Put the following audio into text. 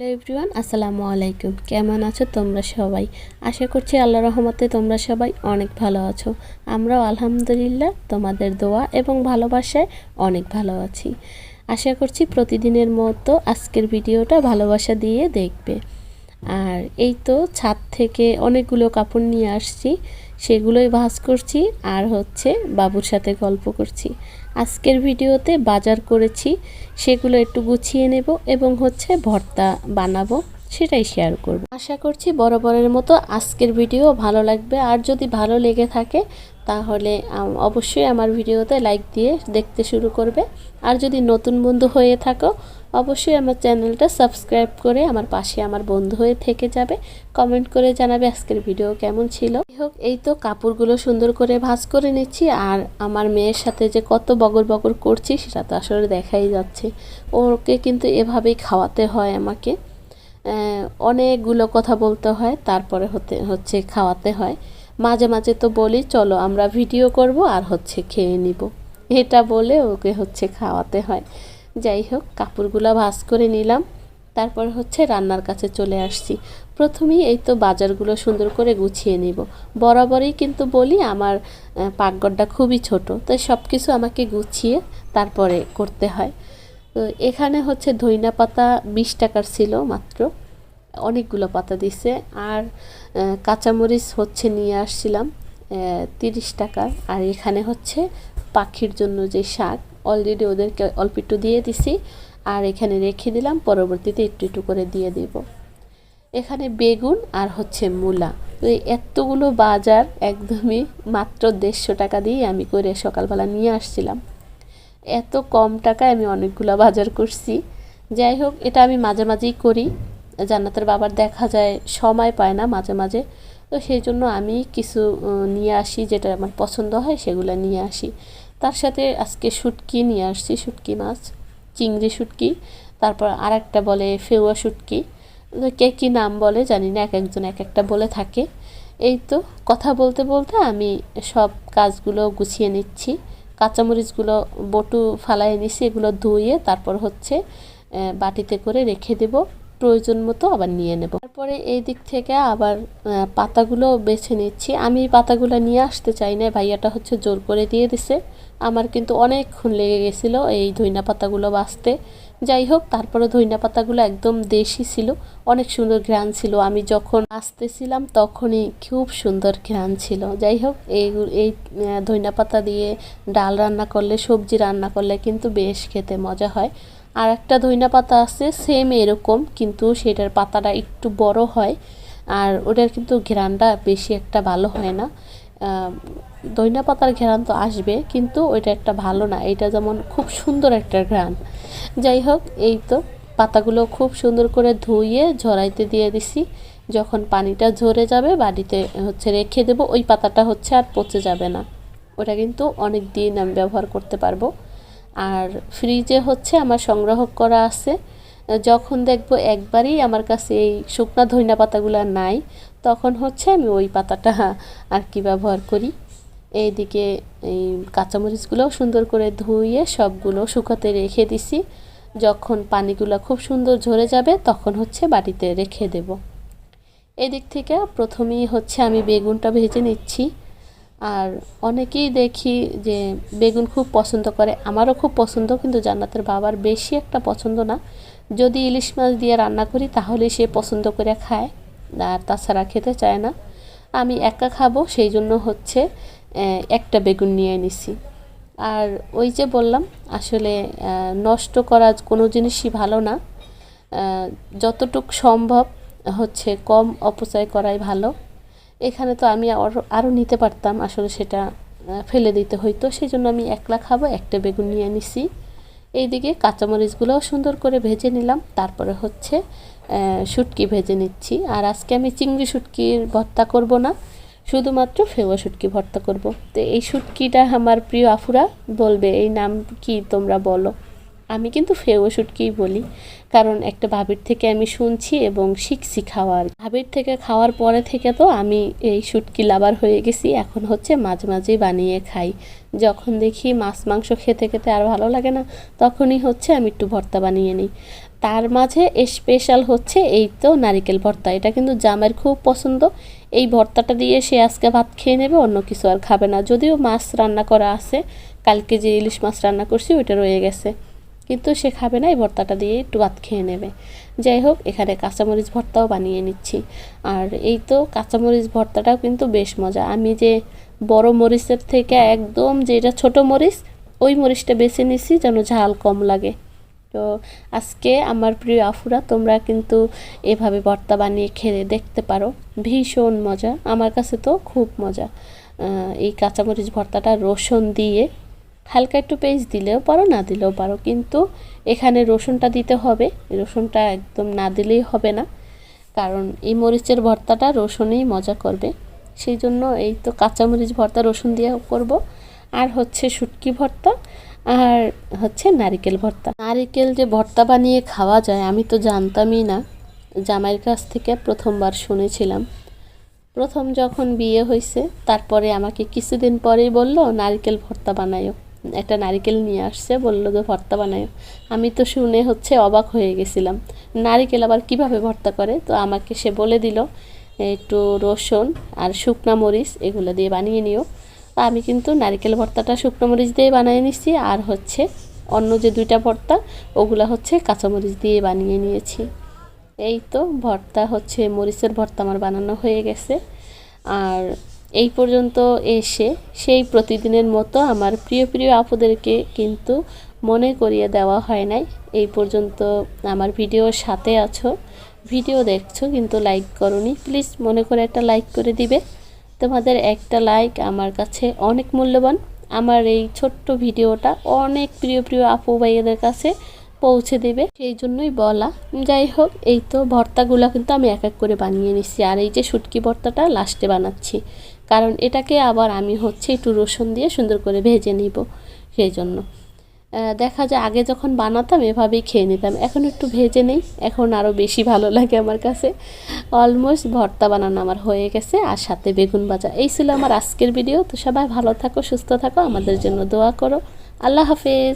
Hello everyone, আসসালামু আলাইকুম। কেমন আছো তোমরা সবাই? আশা করছি আল্লাহ রহমতে তোমরা সবাই অনেক ভালো আছো। আমরাও আলহামদুলিল্লাহ তোমাদের দোয়া এবং ভালোবাসায় অনেক ভালো আছি। আশা করছি প্রতিদিনের মতো আজকের ভিডিওটা ভালোবাসা দিয়ে দেখবে। আর এই তো ছাদ থেকে অনেকগুলো কাপড় নিয়ে আসছি, সেগুলোই ভাঁজ করছি আর হচ্ছে বাবুর সাথে গল্প করছি। আজকের ভিডিওতে বাজার করেছি, সেগুলো একটু গুছিয়ে নেব এবং হচ্ছে ভর্তা বানাবো, সেটাই শেয়ার করব। আশা করছি বরাবরের মতো আজকের ভিডিও ভালো লাগবে। আর যদি ভালো লেগে থাকে, তাহলে অবশ্যই আমার ভিডিওতে লাইক দিয়ে দেখতে শুরু করবে। আর যদি নতুন বন্ধু হয়ে থাকো অবশ্যই আমার চ্যানেলটা সাবস্ক্রাইব করে আমার পাশে আমার বন্ধু হয়ে থেকে যাবে। কমেন্ট করে জানাবে আজকের ভিডিও কেমন ছিল। হোক, এই তো কাপড়গুলো সুন্দর করে ভাঁজ করে নিচ্ছি আর আমার মেয়ের সাথে যে কত বগর বগর করছি সেটা তো আসলে দেখাই যাচ্ছে। ওকে কিন্তু এভাবেই খাওয়াতে হয় আমাকে। অনেকগুলো কথা বলতে হয়, তারপরে হতে, হচ্ছে খাওয়াতে হয়। মাঝে মাঝে তো বলি, চলো আমরা ভিডিও করব আর হচ্ছে খেয়ে নিব। এটা বলে ওকে হচ্ছে খাওয়াতে হয়। যাই হোক, কাপড়গুলো ভাঁজ করে নিলাম। তারপর হচ্ছে রান্নার কাছে চলে আসছি। প্রথমেই এই তো বাজারগুলো সুন্দর করে গুছিয়ে নিব। বরাবরই কিন্তু বলি আমার পাকঘরটা খুবই ছোট, তাই সব কিছু আমাকে গুছিয়ে তারপরে করতে হয়। তো এখানে হচ্ছে ধইনা পাতা বিশ টাকার ছিল মাত্র, অনেকগুলো পাতা দিছে। আর কাঁচামরিচ হচ্ছে নিয়ে আসছিলাম তিরিশ টাকার আর এখানে হচ্ছে পাখির জন্য যে শাক অলরেডি ওদেরকে অল্প একটু দিয়ে দিছি, আর এখানে রেখে দিলাম, পরবর্তীতে একটু একটু করে দিয়ে দিব। এখানে বেগুন আর হচ্ছে মূলা। তো এতগুলো বাজার একদমই মাত্র দেড়শো টাকা দিয়ে আমি করে সকালবেলা নিয়ে আসছিলাম। এত কম টাকায় আমি অনেকগুলো বাজার করছি। যাই হোক, এটা আমি মাঝে মাঝেই করি। জান্নাতের বাবার দেখা যায়, সময় পায় না মাঝে মাঝে। তো সেই জন্য আমি কিছু নিয়ে আসি, যেটা আমার পছন্দ হয়, সেগুলো নিয়ে আসি। তার সাথে আজকে শুটকি নিয়ে আসছি, শুটকি মাছ, চিংড়ি শুটকি। তারপর আর একটা বলে ফেউয়া শুটকি। কে কী নাম বলে জানি না, এক একজন এক একটা বলে থাকে। এই তো কথা বলতে বলতে আমি সব কাজগুলো গুছিয়ে নিচ্ছি। কাঁচামরিচগুলো বটু ফালাই নিছি, এগুলো ধুয়ে তারপর হচ্ছে বাটিতে করে রেখে দেব। প্রয়োজন মতো আবার নিয়ে নেব। তারপরে এই দিক থেকে আবার পাতাগুলো বেছে নিচ্ছি। আমি পাতাগুলো নিয়ে আসতে চাই না ভাইয়াটা হচ্ছে জোর করে দিয়ে দিছে। আমার কিন্তু অনেকক্ষণ লেগে গেছিল এই ধইনা পাতাগুলো বাঁচতে। যাই হোক, তারপরে ধইনা পাতাগুলো একদম দেশি ছিল, অনেক সুন্দর ঘ্রাণ ছিল। আমি যখন আসতেছিলাম তখনই খুব সুন্দর ঘ্রাণ ছিল। যাই হোক, এই এই ধইনা পাতা দিয়ে ডাল রান্না করলে, সবজি রান্না করলে কিন্তু বেশ খেতে মজা হয়। আর একটা ধইনা পাতা আছে সেম এরকম, কিন্তু সেটার পাতাটা একটু বড় হয়। আর ওটার কিন্তু ঘ্রাণটা বেশি একটা ভালো হয় না। দইনা পাতার ঘ্রাণ তো আসবে, কিন্তু ওইটা একটা ভালো না। এটা যেমন খুব সুন্দর একটা ঘ্রাণ। যাই হোক, এই তো পাতাগুলো খুব সুন্দর করে ধুয়ে ঝরাইতে দিয়ে দিছি। যখন পানিটা ঝরে যাবে বাড়িতে হচ্ছে রেখে দেবো, ওই পাতাটা হচ্ছে আর পচে যাবে না। ওটা কিন্তু অনেক দিন আমি ব্যবহার করতে পারব। আর ফ্রিজে হচ্ছে আমার সংগ্রহ করা আছে। যখন দেখব একবারই আমার কাছে এই শুকনা ধইনা পাতাগুলো নাই, তখন হচ্ছে আমি ওই পাতাটা আর কি ব্যবহার করি। এইদিকে এই কাঁচামরিচগুলোও সুন্দর করে ধুয়ে সবগুলো শুকাতে রেখে দিছি। যখন পানিগুলো খুব সুন্দর ঝরে যাবে, তখন হচ্ছে বাটিতে রেখে দেব। এদিক থেকে প্রথমেই হচ্ছে আমি বেগুনটা ভেজে নিচ্ছি। আর অনেকেই দেখি যে বেগুন খুব পছন্দ করে, আমারও খুব পছন্দ, কিন্তু জান্নাতের বাবার বেশি একটা পছন্দ না। যদি ইলিশ মাছ দিয়ে রান্না করি, তাহলে সে পছন্দ করে খায়, আর তাছাড়া খেতে চায় না। আমি একা খাব, সেই জন্য হচ্ছে একটা বেগুন নিয়ে নিছি আর ওই যে বললাম, আসলে নষ্ট করা কোনো জিনিসই ভালো না। যতটুক সম্ভব হচ্ছে কম অপচয় করাই ভালো। এখানে তো আমি আরও নিতে পারতাম, আসলে সেটা ফেলে দিতে হইতো। সেই জন্য আমি একলা খাব, একটা বেগুন নিয়ে নিছি। এইদিকে কাঁচামরিচগুলোও সুন্দর করে ভেজে নিলাম। তারপরে হচ্ছে শুটকি ভেজে নিচ্ছি। আর আজকে আমি চিংড়ি শুটকির ভর্তা করব না, শুধুমাত্র ফেওয়া শুটকি ভর্তা করব। তো এই শুটকিটা আমার প্রিয় আফুরা, বলবে, এই নাম কি তোমরা বলো? আমি কিন্তু ফেও শুটকিই বলি। কারণ একটা ভাবির থেকে আমি শুনছি এবং শিখছি খাওয়ার ভাবির থেকে খাওয়ার পরে থেকে তো আমি এই শুটকি লাভার হয়ে গেছি। এখন হচ্ছে মাঝে মাঝেই বানিয়ে খাই। যখন দেখি মাছ, মাংস খেতে খেতে আর ভালো লাগে না, তখনই হচ্ছে আমি একটু ভর্তা বানিয়ে নিই। তার মাঝে স্পেশাল হচ্ছে এই তো নারিকেল ভর্তা। এটা কিন্তু জামাইয়ের খুব পছন্দ। এই ভর্তাটা দিয়ে সে আজকে ভাত খেয়ে নেবে, অন্য কিছু আর খাবে না। যদিও মাছ রান্না করা আছে, কালকে যে ইলিশ মাছ রান্না করছি, ওইটা রয়ে গেছে। কিন্তু সে খাবে না, এই ভর্তাটা দিয়ে একটু ভাত খেয়ে নেবে। যাই হোক, এখানে কাঁচামরিচ ভর্তাও বানিয়ে নিচ্ছি। আর এই তো কাঁচামরিচ ভর্তাটাও কিন্তু বেশ মজা। আমি যে বড় মরিচের থেকে একদম যেটা ছোট মরিচ, ওই মরিচটা বেছে নিছি যেন ঝাল কম লাগে। তো আজকে আমার প্রিয় আফুরা, তোমরা কিন্তু এভাবে ভর্তা বানিয়ে খেয়ে দেখতে পারো। ভীষণ মজা। আমার কাছে তো খুব মজা। এই কাঁচামরিচ ভর্তাটা রসুন দিয়ে হালকা একটু পেস্ট দিলেও পারো, না দিলেও পারো। কিন্তু এখানে রসুনটা দিতে হবে। রসুনটা একদম না দিলেই হবে না। কারণ এই মরিচের ভর্তাটা রসুনেই মজা করবে। সেই জন্য এই তো কাঁচামরিচ ভর্তা, রসুন দিয়ে করব। আর হচ্ছে শুটকি ভর্তা, আর হচ্ছে নারিকেল ভর্তা। নারিকেল যে ভর্তা বানিয়ে খাওয়া যায়, আমি তো জানতামই না। জামাইয়ের কাছ থেকে প্রথমবার শুনেছিলাম। প্রথম যখন বিয়ে হয়েছে তারপরে আমাকে কিছুদিন পরেই বলল, নারকেল ভর্তা বানায়ো একটা নারিকেল নিয়ে আসছে, বলল যে ভর্তা বানায়ো আমি তো শুনে হচ্ছে অবাক হয়ে গেছিলাম। নারিকেল আবার কীভাবে ভর্তা করে? তো আমাকে সে বলে দিল, একটু রসুন আর শুকনা মরিচ এগুলো দিয়ে বানিয়ে নিও। তা আমি কিন্তু নারকেল ভর্তাটা শুকনো মরিচ দিয়ে বানিয়ে নিচ্ছি আর হচ্ছে অন্য যে দুইটা ভর্তা, ওগুলো হচ্ছে কাঁচামরিচ দিয়ে বানিয়ে নিয়েছি। এই তো ভর্তা হচ্ছে মরিচের ভর্তা আমার বানানো হয়ে গেছে। আর এই পর্যন্ত এসে সেই প্রতিদিনের মতো আমার প্রিয় প্রিয় আপুদেরকে কিন্তু মনে করিয়ে দেওয়া হয় নাই। এই পর্যন্ত আমার ভিডিওর সাথে আছো। ভিডিও দেখছ কিন্তু লাইক করনি। প্লিজ মনে করে একটা লাইক করে দিবে। তোমাদের একটা লাইক আমার কাছে অনেক মূল্যবান। আমার এই ছোট্ট ভিডিওটা অনেক প্রিয় প্রিয় আপু ভাইয়াদের কাছে পৌঁছে দেবে, সেই জন্যই বলা। যাই হোক, এই তো ভর্তাগুলো কিন্তু আমি এক এক করে বানিয়ে নিচ্ছি আর এই যে শুটকি ভর্তাটা লাস্টে বানাচ্ছি। কারণ এটাকে আবার আমি হচ্ছে একটু রসুন দিয়ে সুন্দর করে ভেজে নিব, সেই জন্য। দেখা যায় আগে যখন বানাতাম এভাবেই খেয়ে নিতাম। এখন একটু ভেজে নেই। এখন আরও বেশি ভালো লাগে আমার কাছে। অলমোস্ট ভর্তা বানানো আমার হয়ে গেছে। আর সাথে বেগুন ভাজা। এই ছিল আমার আজকের ভিডিও তো সবাই ভালো থাকো, সুস্থ থাকো। আমাদের জন্য দোয়া করো। আল্লাহ হাফেজ।